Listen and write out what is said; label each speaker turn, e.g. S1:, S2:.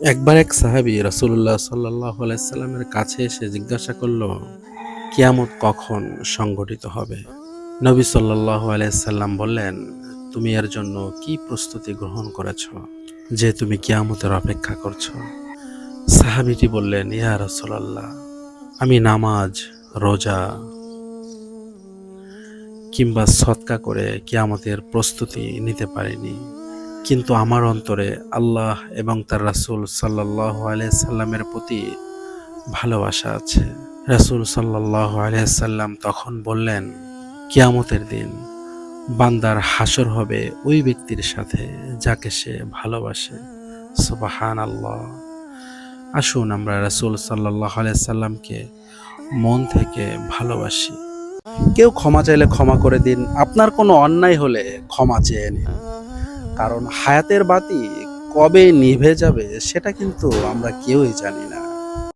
S1: একবার এক সাহাবি রাসুল্লাহ সাল্লাহ আলাইসাল্লামের কাছে এসে জিজ্ঞাসা করল, কিয়ামত কখন সংগঠিত হবে? নবী সাল্লাহ আলাইসাল্লাম বললেন, তুমি এর জন্য কি প্রস্তুতি গ্রহণ করেছ যে তুমি কিয়ামতের অপেক্ষা করছ? সাহাবিটি বললেন, ইয়া রসুলাল্লাহ, আমি নামাজ, রোজা কিংবা সৎকা করে কিয়ামতের প্রস্তুতি নিতে পারিনি। কিন্তু আমার অন্তরে আল্লাহ এবং তার রাসূল সাল্লাহ সাল্লামের প্রতি ভালোবাসা আছে। রাসূল সাল্লাহ সাল্লাম তখন বললেন, কিয়ামতের দিন বান্দার হাসর হবে ওই ব্যক্তির সাথে যাকে সে ভালোবাসে। সুবাহান আল্লাহ আসুন আমরা রাসূল সাল্লাহ সাল্লামকে মন থেকে ভালোবাসি। কেউ ক্ষমা চাইলে ক্ষমা করে দিন, আপনার কোনো অন্যায় হলে ক্ষমা চেয়ে নিন। কারণ হায়াতের বাতি কবে নিভে যাবে সেটা কিন্তু আমরা কেউই জানি না।